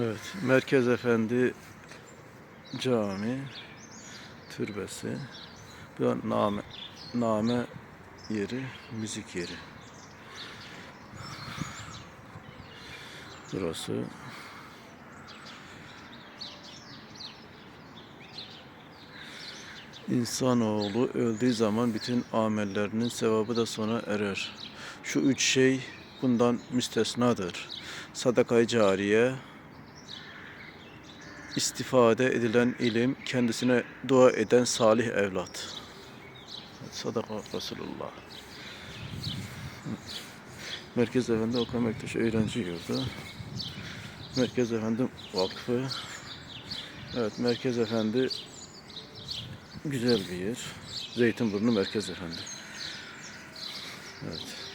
Evet, Merkez Efendi Cami türbesi. Bu name, name yeri, müzik yeri. Burası. İnsanoğlu öldüğü zaman bütün amellerinin sevabı da sona erer. Şu üç şey bundan müstesnadır. Sadakayı cariye, istifade edilen ilim, kendisine dua eden salih evlat. Sadaka Resulullah. Merkez Efendi Okan Bektaş Öğrenci Yurdu. Merkez Efendi Vakfı. Evet Merkez Efendi güzel bir yer. Zeytinburnu Merkez Efendi. Evet.